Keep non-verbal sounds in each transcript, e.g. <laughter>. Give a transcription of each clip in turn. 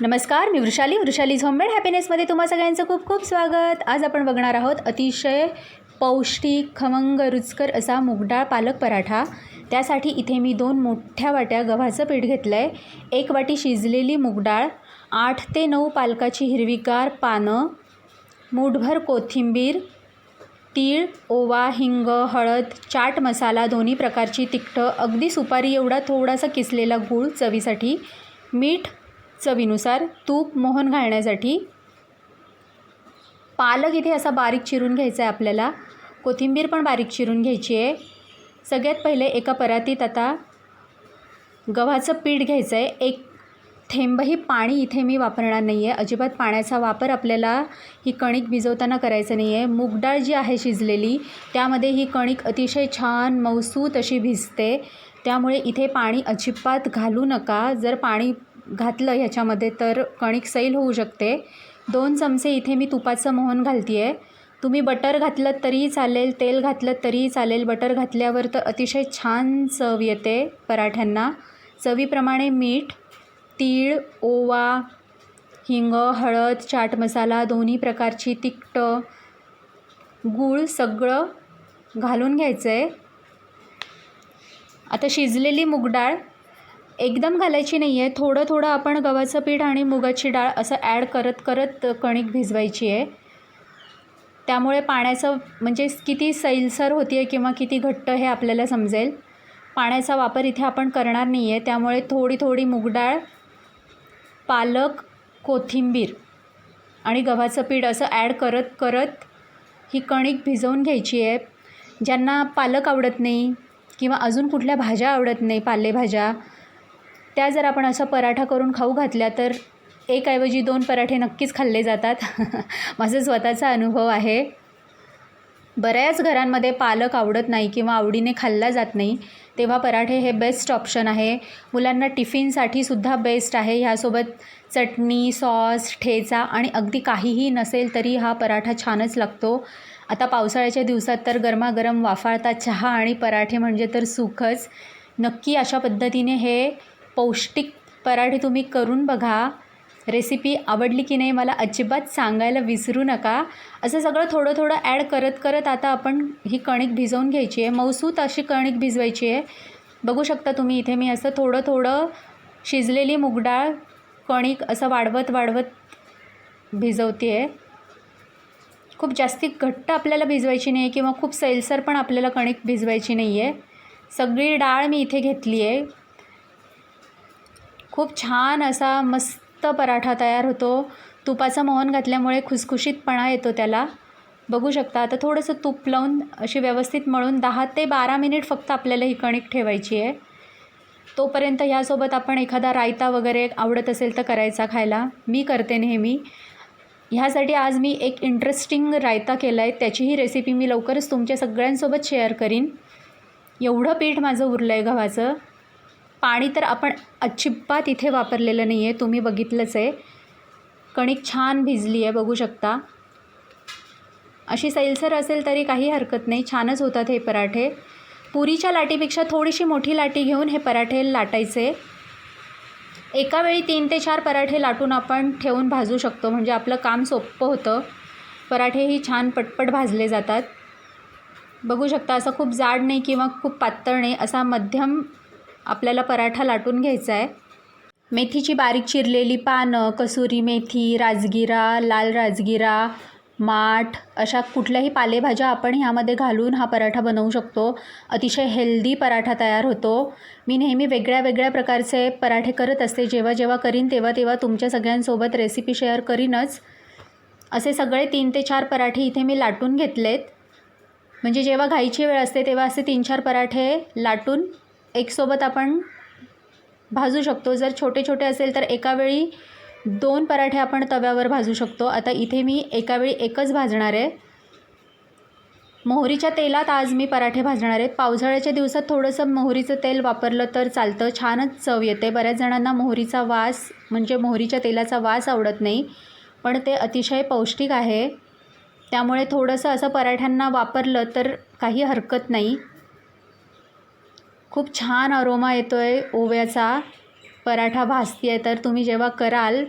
नमस्कार मी वृषाली. वृषाली झोंबेड हॅपीनेसमध्ये तुम्हा सगळ्यांचं खूप खूप स्वागत. आज आपण बघणार आहोत अतिशय पौष्टिक खमंग रुचकर असा मुगडाळ पालक पराठा. त्यासाठी इथे मी दोन मोठ्या वाट्या गव्हाचं पीठ घेतलं आहे एक वाटी शिजलेली मुगडाळ आठ ते नऊ पालकाची हिरवीगार पानं मूठभर कोथिंबीर तीळ ओवा हिंग हळद चाट मसाला दोन्ही प्रकारची तिखटं अगदी सुपारी एवढा थोडासा किसलेला गूळ चवीसाठी मीठ चवीनुसार तूप मोहन घालण्यासाठी. पालक इथे असा बारीक चिरून घ्यायचा आहे आपल्याला. कोथिंबीर पण बारीक चिरून घ्यायची आहे सगळ्यात पहिले एका परातीत आता गव्हाचं पीठ घ्यायचं आहे एक थेंबही पाणी इथे मी वापरणार नाही आहे अजिबात पाण्याचा वापर आपल्याला ही कणिक भिजवताना करायचं नाही आहे मूगडाळ जी आहे शिजलेली त्यामध्ये ही कणिक अतिशय छान मौसूत अशी भिजते. त्यामुळे इथे पाणी अजिबात घालू नका. जर पाणी घातलं ह्याच्यामध्ये तर कणिक सैल होऊ शकते. दोन चमचे इथे मी तुपाचं मोहन घालते आहे तुम्ही बटर घातलं तरीही चालेल तेल घातलं तरीही चालेल. बटर घातल्यावर तर अतिशय छान चव येते पराठ्यांना. चवीप्रमाणे मीठ तीळ ओवा हिंग हळद चाट मसाला दोन्ही प्रकारची तिखटं गूळ सगळं घालून घ्यायचं आहे आता शिजलेली मुगडाळ एकदम घालायची नाही आहे थोडं थोडं आपण गव्हाचं पीठ आणि मुगाची डाळ असं ॲड करत करत कणिक भिजवायची आहे. त्यामुळे पाण्याचं म्हणजे किती सैलसर होती आहे किंवा किती घट्ट हे आपल्याला समजेल. पाण्याचा वापर इथे आपण करणार नाही आहे त्यामुळे थोडी थोडी मुगडाळ पालक कोथिंबीर आणि गव्हाचं पीठ असं ॲड करत करत ही कणिक भिजवून घ्यायची आहे. ज्यांना पालक आवडत नाही किंवा अजून कुठल्या भाज्या आवडत नाही पालेभाज्या त्या जर आपण असं पराठा करून खाऊ घातल्या तर एकऐवजी दोन पराठे नक्कीच खाल्ले जातात. <laughs> माझा स्वतःचा अनुभव आहे. बऱ्याच घरांमध्ये पालक आवडत नाही किंवा आवडीने खाल्ला जात नाही तेव्हा पराठे हे बेस्ट ऑप्शन आहे. मुलांना टिफिनसाठी सुद्धा बेस्ट आहे. ह्यासोबत चटणी सॉस ठेचा आणि अगदी काहीही नसेल तरी हा पराठा छानच लागतो. आता पावसाळ्याच्या दिवसात तर गरमागरम वाफाळता चहा आणि पराठे म्हणजे तर सुखच. नक्की अशा पद्धतीने हे पौष्टिक पराठे तुम्ही करून बघा. रेसिपी आवडली की नाही मला अजिबात सांगायला विसरू नका. असं सगळं थोडं थोडं ॲड करत करत आता आपण ही कणिक भिजवून घ्यायची आहे. मौसूत अशी कणिक भिजवायची आहे. बघू शकता तुम्ही इथे मी असं थोडं थोडं शिजलेली मुगडाळ कणिक असं वाढवत वाढवत भिजवते आहे. खूप जास्ती घट्ट आपल्याला भिजवायची नाही आहे किंवा खूप सैलसर पण आपल्याला कणिक भिजवायची नाही आहे सगळी डाळ मी इथे घेतली आहे. खूप छान असा मस्त पराठा तयार होतो. तुपाचं मोहन घातल्यामुळे खुसखुशीतपणा येतो त्याला. बघू शकता आता थोडंसं तूप लावून अशी व्यवस्थित मळून दहा ते बारा मिनिट फक्त आपल्याला ही कणिक ठेवायची आहे. तोपर्यंत ह्यासोबत आपण एखादा रायता वगैरे आवडत असेल तर करायचा खायला. मी करते नेहमी. ह्यासाठी आज मी एक इंटरेस्टिंग रायता केला आहे त्याचीही रेसिपी मी लवकरच तुमच्या सगळ्यांसोबत शेअर करीन. एवढं पीठ माझं उरलं आहे गव्हाचं. पाणी तर आपण अजिबात इथे वापरलेलं नाही आहे तुम्ही बघितलंच आहे. कणिक छान भिजली आहे बघू शकता. अशी सैलसर असेल तरी काही हरकत नाही छानच होतात हे पराठे. पुरीच्या लाटीपेक्षा थोडीशी मोठी लाटी घेऊन हे पराठे लाटायचे. एका वेळी तीन ते चार पराठे लाटून आपण ठेवून भाजू शकतो म्हणजे आपलं काम सोपं होतं. पराठेही छान पटपट भाजले जातात. बघू शकता असं खूप जाड नाही किंवा खूप पातळ नाही असा मध्यम आपल्याला पराठा लाटून घ्यायचा आहे. मेथीची बारीक चिरलेली पानं कसुरी मेथी राजगिरा लाल राजगिरा माठ अशा कुठल्याही पालेभाज्या आपण ह्यामध्ये घालून हा पराठा बनवू शकतो. अतिशय हेल्दी पराठा तयार होतो. मी नेहमी वेगळ्या वेगळ्या प्रकारचे पराठे करत असते. जेव्हा जेव्हा करीन तेव्हा तेव्हा तुमच्या सगळ्यांसोबत रेसिपी शेअर करीनच. असे सगळे तीन ते चार पराठे इथे मी लाटून घेतलेत. म्हणजे जेव्हा घाईची वेळ असते तेव्हा असे तीन चार पराठे लाटून एकसोबत आपण भाजू शकतो. जर छोटे छोटे असेल तर एका वेळी दोन पराठे आपण तव्यावर भाजू शकतो. आता इथे मी एकावेळी एकच भाजणार आहे. मोहरीच्या तेलात आज मी पराठे भाजणार आहेत पावसाळ्याच्या दिवसात थोडंसं मोहरीचं तेल वापरलं तर चालतं. छानच चव येते. बऱ्याच जणांना मोहरीचा वास म्हणजे मोहरीच्या तेलाचा वास आवडत नाही पण ते अतिशय पौष्टिक आहे. त्यामुळे थोडंसं असं पराठ्यांना वापरलं तर काही हरकत नाही. खूप छान अरोमा येतो आहे ओव्याचा. पराठा भाजती आहे तर तुम्ही जेव्हा कराल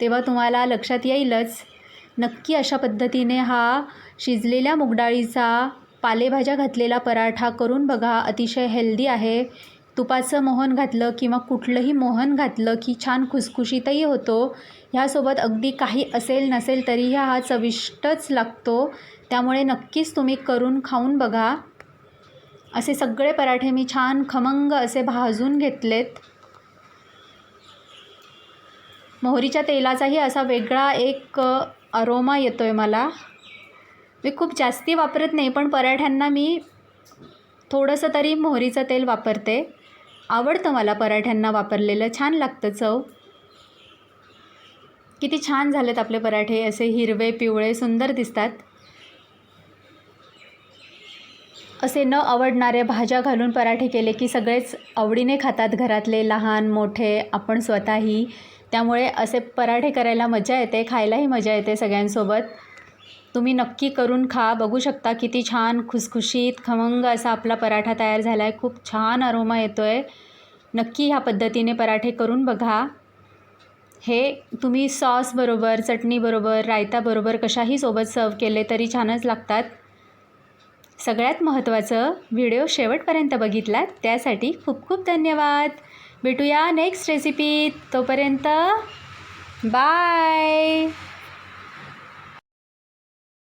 तेव्हा तुम्हाला लक्षात येईलच. नक्की अशा पद्धतीने हा शिजलेल्या मुगडाळीचा पालेभाज्या घातलेला पराठा करून बघा अतिशय हेल्दी आहे. तुपाचं मोहन घातलं किंवा कुठलंही मोहन घातलं की छान खुसखुशीतही होतो. ह्यासोबत अगदी काही असेल नसेल तरी हा चविष्टच लागतो. त्यामुळे नक्कीच तुम्ही करून खाऊन बघा. असे सगळे पराठे मी छान खमंग असे भाजून घेतलेत. मोहरीच्या तेलाचाही असा वेगळा एक अरोमा येतो आहे मला. मी खूप जास्ती वापरत नाही पण पराठ्यांना मी थोडंसं तरी मोहरीचं तेल वापरते. आवडतं मला पराठ्यांना वापरलेलं. छान लागतं चव. किती छान झालेत आपले पराठे. असे हिरवे पिवळे सुंदर दिसतात. असे न आवडणाऱ्या भाज्या घालून पराठे केले की सगळेच आवडीने खातात घरातले लहान मोठे आपण स्वतःही. त्यामुळे असे पराठे करायला मजा येते खायलाही मजा येते सगळ्यांसोबत. तुम्ही नक्की करून खा बघू शकता किती छान खुसखुशीत खमंग असा आपला पराठा तयार झाला आहे खूप छान अरोमा येतो आहे नक्की ह्या पद्धतीने पराठे करून बघा. हे तुम्ही सॉसबरोबर चटणीबरोबर रायताबरोबर कशाही सोबत सर्व केले तरी छानच लागतात. सगळ्यात महत्त्वाचं व्हिडिओ शेवटपर्यंत बघितलात त्यासाठी खूप खूप धन्यवाद. भेटूया नेक्स्ट रेसिपीत तोपर्यंत. बाय